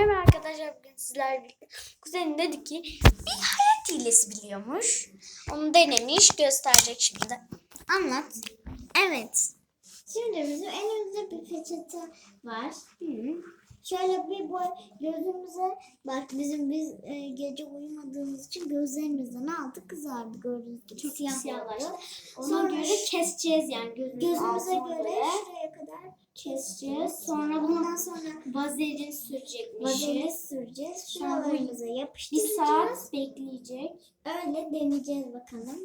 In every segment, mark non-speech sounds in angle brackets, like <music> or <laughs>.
Merhaba arkadaşlar bugün sizlerle birlikte kuzenim dedi ki bir hayat hilesi biliyormuş. Onu denemiş gösterecek şimdi. Anlat. Evet. Şimdi bizim elimizde bir peçete var. Şöyle bir boy gözümüze bak bizim biz e, gece uyumadığımız için gözlerimizden altı kızardı gördüğünüz gibi. Çok siyah siyahlaştı. Ona Sonra göre keseceğiz yani gözümüzün Gözümüze göre şuraya kadar keseceğiz. Sonra bunu Ondan sonra vazelin sürecekmişiz. vazelin süreceğiz. Şuralarımıza bir yapıştıracağız. saat bekleyecek. Öyle deneyeceğiz bakalım.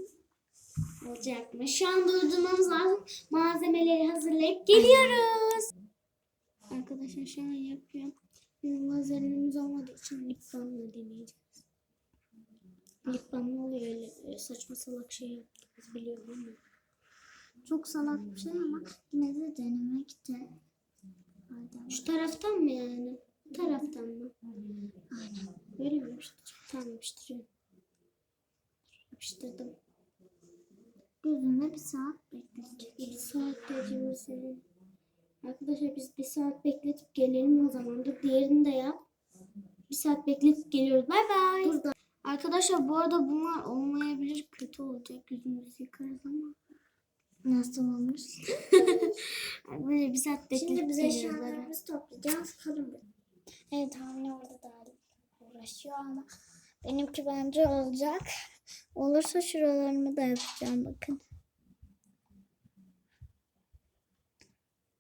Olacak mı? Şu an durdurmamız lazım. Malzemeleri hazırlayıp geliyoruz. Arkadaşlar şu an yapıyorum. Bizim vazelinimiz olmadığı için lip balmla deneyeceğiz. Lip balm oluyor öyle öyle saçma salak şey yaptık biz biliyorum ama. Çok salak bir şey ama yine de denemek de. Şu taraftan mı yani? Bu taraftan mı? Aynen. Böyle mi yapıştıracağım? Tamam yapıştırıyorum. Yapıştırdım. Gözünde bir saat bekleteceğiz. Bir saat senin. Arkadaşlar biz bir saat bekletip gelelim o zaman. Dur diğerini de yap. Bir saat bekletip geliyoruz. Bay bay. Arkadaşlar bu arada bunlar olmayabilir. Kötü olacak. Yüzümüzü yıkarız ama. Nasıl olmuş? <laughs> Böyle bir saat bekletip Şimdi biz eşyalarımızı toplayacağız. Kalın bir. Evet anne orada da uğraşıyor ama benimki bence olacak. Olursa şuralarımı da yapacağım bakın.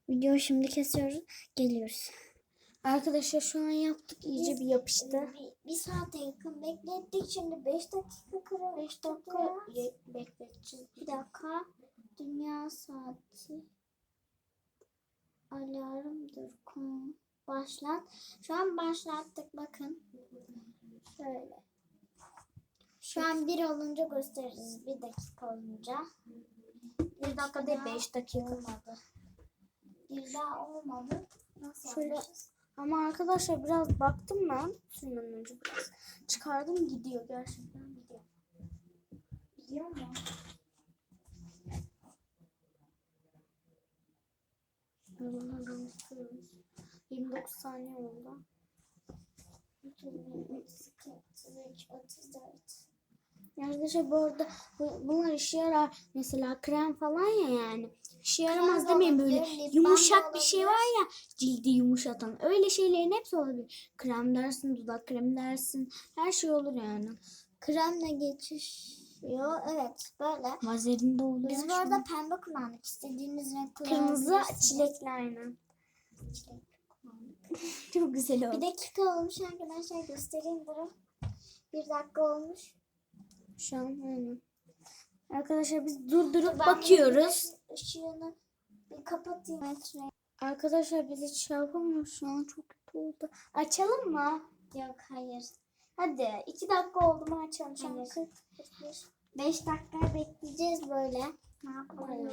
Video şimdi kesiyoruz. Geliyoruz. Arkadaşlar şu an yaptık. iyice Biz- bir yapıştı. Bir, bir saate yakın beklettik. Şimdi 5 dakika kırar. 5 dakika bekleteceğiz. Bir dakika. Dünya saati. Alarmdır. Kon. Başlat. Şu an başlattık bakın. Şöyle. Şu an bir olunca gösteririz. Bir dakika olunca. Bir dakika değil 5 dakika. olmadı. Bir daha olmadı. Nasıl Şöyle- yapacağız? Ama arkadaşlar biraz baktım ben. Sürmeden önce biraz. Çıkardım gidiyor gerçekten gidiyor. Biliyor musun? Bunları dönüştürüyoruz. 29 saniye oldu. 32, 33, 34. Arkadaşlar bu arada bu- bunlar işe yarar. Mesela krem falan ya yani. İşe yaramaz demeyin böyle olabilir, yumuşak bir şey var ya cildi yumuşatan. Öyle şeylerin hepsi olabilir. Krem dersin, dudak kremi dersin. Her şey olur yani. Kremle geçişiyor. Evet böyle. Vazelin de oluyor. Biz bu arada pembe kullandık. İstediğiniz renk kırmızı kullanabilirsiniz. çilekli aynen. Çilek kullandık. Çok güzel Bir oldu. dakika olmuş arkadaşlar göstereyim durun. Bir dakika olmuş. Şu an aynen. Arkadaşlar biz durdurup Ben bakıyoruz. bir Işığını bir kapatayım. Evet, Arkadaşlar biz hiç şey yapamıyoruz şu an çok kötü oldu. Açalım mı? Yok hayır. Hadi iki dakika oldu mu açalım. 40. 5 dakika bekleyeceğiz böyle. Ne yapalım?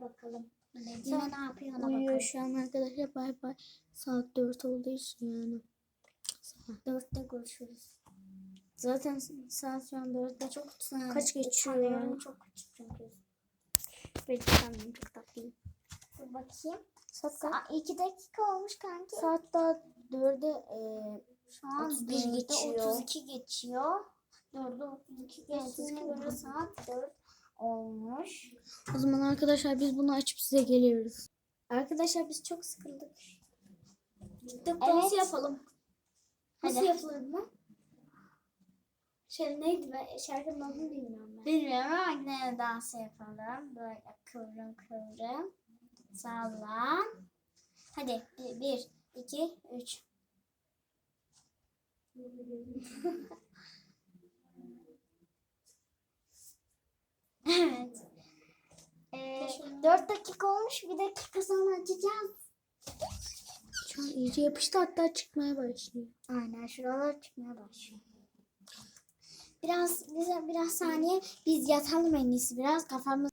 Bakalım. Medine ne yapıyor ona Uyuyor bakalım. şu an arkadaşlar bay bay. Saat 4 olduğu için yani. Dörtte görüşürüz. Zaten saat şu an 4'te çok Sen kaç geçiyor ya? Çok küçük çünkü. Benim sanmıyorum çok tatlıyım. Dur bakayım. Saat, kaç? Aa, iki dakika olmuş kanki. saat daha 4'e e, Şu an 31 dörde geçiyor. 32 geçiyor. 4'e 32 geçtiğine göre saat 4 olmuş. o zaman arkadaşlar biz bunu açıp size geliyoruz. Arkadaşlar biz çok sıkıldık. TikTok Evet. dansı yapalım. Nasıl Hadi. yapılır mı? Şey neydi ben şarkının adını bilmiyorum ben. Bilmiyorum ama yine dans yapalım. Böyle kıvrım kıvrım. Sallan. Hadi 1, 2, 3. Evet. Ee, 4 dakika olmuş. Bir dakika sonra açacağız. Şu an iyice yapıştı hatta çıkmaya başlıyor. Aynen şuralar çıkmaya başlıyor. Biraz bize biraz saniye biz yatalım en iyisi biraz kafamız.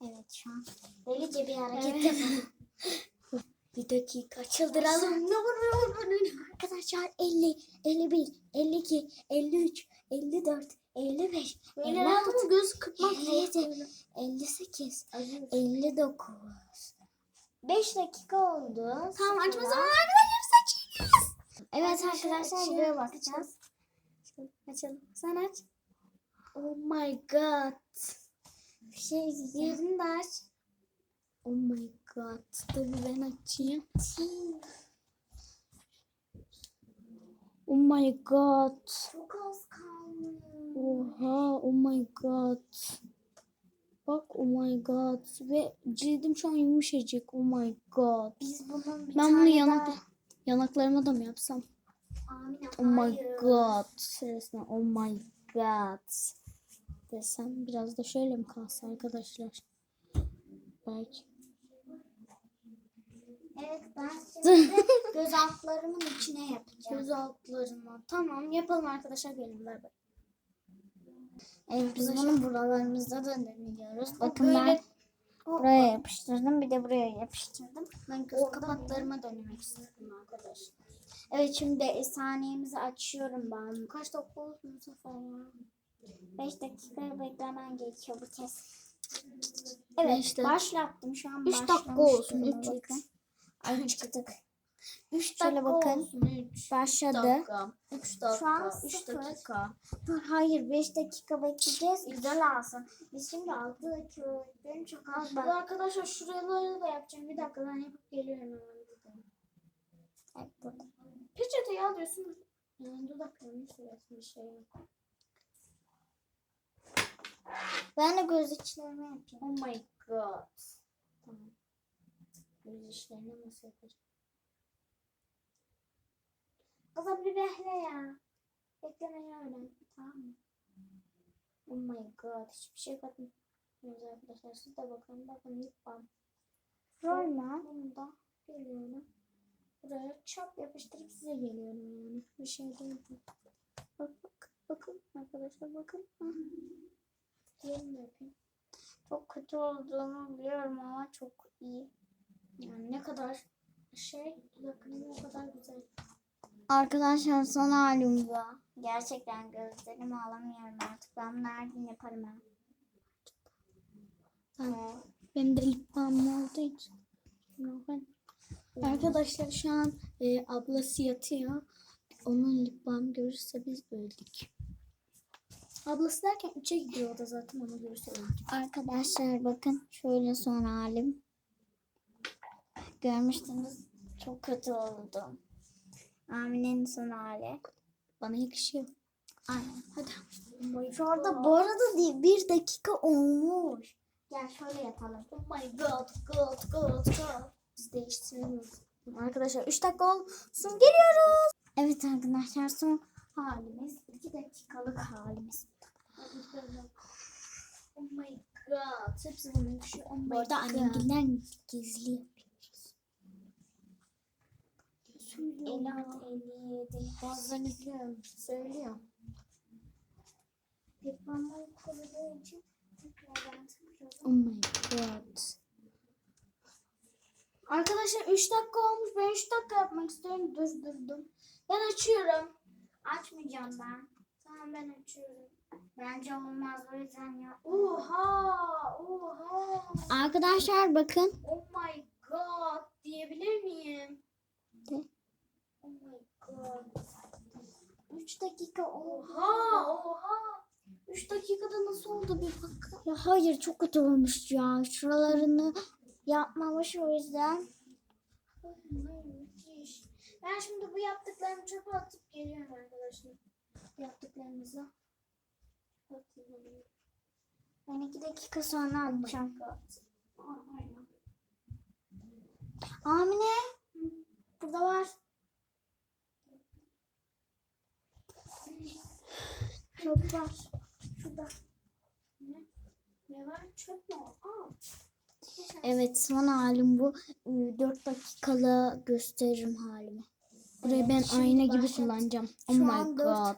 Evet şu an delice bir hareket Evet. yapalım. <laughs> Bir dakika çıldıralım. Ne vuruyor Arkadaşlar 50, 51, 52, 53, 54, 55, Böyle 56, yapma göz kırpmak 57, 58, 59. 5 dakika oldu. Tamam açma zamanı arkadaşlar saçıyoruz. Evet Arkadaşlar, buraya bakacağız. Açalım. Sen aç. Oh my god. Bir şey diyeceğim. Yerini de aç. Oh my god. Tabii ben açayım. Oh my god. Çok az kalmış. Oha oh my god. Bak oh my god. Ve cildim şu an yumuşacık. Oh my god. Biz bunun bir Ben bunu yanak, daha... yanaklarıma da mı yapsam? Amine, Oh my hayır. god. Resmen oh my god. Desem biraz da şöyle mi kalsa arkadaşlar? Belki. Evet ben şimdi göz altlarımın içine yapacağım. Göz altlarıma. Tamam yapalım arkadaşlar gelin bak. Evet biz bunu buralarımızda da deniyoruz. Bakın böyle- ben buraya yapıştırdım bir de buraya yapıştırdım. Ben göz kapaklarıma dönmek istedim arkadaşlar. Evet şimdi saniyemizi açıyorum ben. Kaç dakika oldu bu sefer ya? 5 dakika beklemen gerekiyor bu kez. Evet Beş dakika. başlattım şu an Üç dakika başlamış olsun, durumda üç, üç. bakın. Ay çıktık. 3 Şöyle dakika bakın. olsun. 3 Başladı. dakika. 3 dakika. Şu an 3 sıfır. dakika. Dur hayır 5 dakika bekleyeceğiz güzel alsın. Biz şimdi 6 dakika bekleyelim çok az bak. arkadaşlar şuraları da yapacağım. Bir dakika ben yapıp geliyorum hemen. Evet, burada. Peçeteyi alıyorsun. Dudaklarını sürüyorsun bir şey yok. Ben de göz içlerimi yapayım. Oh my god. Tamam. Göz işlerini nasıl yapacağım? Kızım bir bekle ya. Beklemeyi öğren. Tamam mı? Oh my god. Hiçbir şey katmıyoruz arkadaşlar. Siz de bakın. Bakın lip balm. Rolma. Bunu da geliyorum. Buraya çap yapıştırıp size geliyorum yani. Bir şey değil. Bak bak. Bakın arkadaşlar bakın. Diğerini yapayım. Çok kötü olduğunu biliyorum ama çok iyi. Yani ne kadar şey dudaklarım o kadar güzel. Arkadaşlar son halim bu. Gerçekten gözlerimi alamıyorum artık. Ben gün yaparım. Ben, benim de lip balmım olduğu için. Arkadaşlar şu an e, ablası yatıyor. Onun lip balm görürse biz öldük. Ablası derken 3'e gidiyor o da zaten onu görürse öldük. Arkadaşlar bakın şöyle son halim. Görmüştünüz. Çok kötü oldum. Amine'nin son hali. Bana yakışıyor. Aynen. Hadi. Şu arada bu arada değil, bir dakika olmuş. Gel şöyle yapalım. Oh my god, god, god, god. Biz değiştiremiyoruz. Arkadaşlar 3 dakika olsun geliyoruz. Evet arkadaşlar son halimiz. 2 dakikalık halimiz. Oh my god. Hepsi bana yakışıyor. Oh my Bu arada god. annemginden 56, 57. Bazılarını biliyorum. Söylüyor. Pekmanlar kurduğu için tekrardan tıklıyorum. Oh my god. Arkadaşlar 3 dakika olmuş. Ben 3 dakika yapmak istiyorum. Durdurdum. Ben açıyorum. Açmayacağım ben. Tamam ben açıyorum. Bence olmaz o yüzden ya. Oha! Oha! Arkadaşlar bakın. Oh my god diyebilir miyim? 3 dakika. Oha! Oha! 3 dakikada nasıl oldu bir bakın. Ya hayır çok kötü olmuş ya. Şuralarını yapmamış o yüzden. Ben şimdi bu yaptıklarımı çöpe atıp geliyorum arkadaşlar. Yaptıklarımızı. Ben 2 dakika sonra atacağım. Aynen. Amine. Burada var. Çöp var. Şurada. Ne? Ne var? Çöp mü? Aa. Evet son halim bu. 4 dakikalı gösteririm halimi. Burayı ben Şimdi ayna gibi başlat. kullanacağım. Oh Şu my god.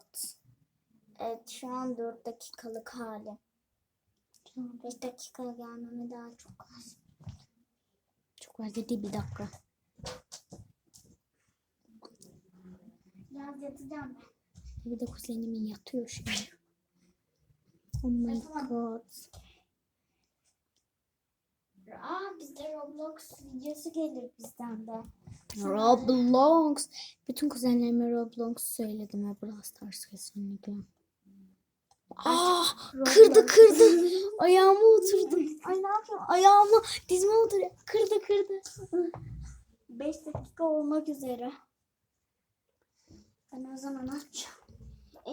Evet şu an 4 dakikalık hali. 5 dakika gelmeme daha çok az. Çok var dedi bir dakika. Biraz yatacağım ben. Bir de kuzenimin yatıyor şimdi. Oh my god. Aa bizde Roblox videosu gelir bizden de. Roblox. Bütün kuzenlerime Roblox söyledim ve Brawl Stars kesinlikle. Ah kırdı kırdı. Ayağıma oturdum. Ay ne yapıyorum? Ayağıma dizime oturuyor. Kırdı kırdı. 5 dakika olmak üzere. Ben o zaman aç. 50,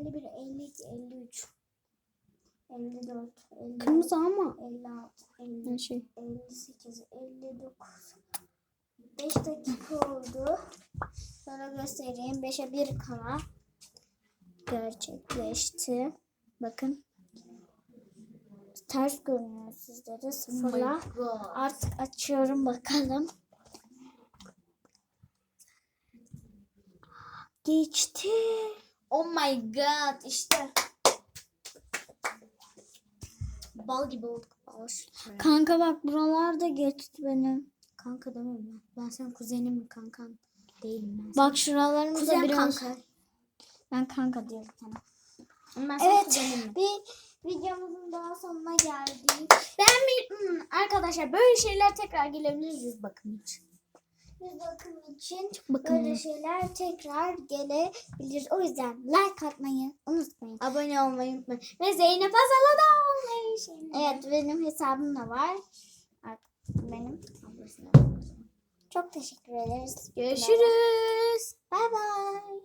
51, 52, 53, 54, 50, Kırmızı ama. 56, Her 50, şey. 58, 59. 5 dakika oldu. Sana göstereyim. 5'e 1 kala gerçekleşti. Bakın. Ters görünüyor sizlere. Sıfırla. Artık açıyorum bakalım. Geçti. Oh my god işte. Bal gibi olduk. Kanka bak buralarda geçti benim. Kanka demem ben. Ben senin kuzenim mi kankan? Değilim ben. Bak şuralarımızda Kuzen biraz. kanka. Ben kanka diyorum sana. Ben senin Evet. kuzenim. Bir videomuzun daha sonuna geldik. Ben bir hmm, arkadaşlar böyle şeyler tekrar gelebilir yüz bakım için. Yüz bakım için bakımlı. böyle şeyler tekrar gelebilir. O yüzden like atmayı unutmayın. Abone olmayı unutmayın. Ve Zeynep Azal'a da olmayı. Evet benim hesabım da var. Benim. Çok teşekkür ederiz. Görüşürüz. Bay bay.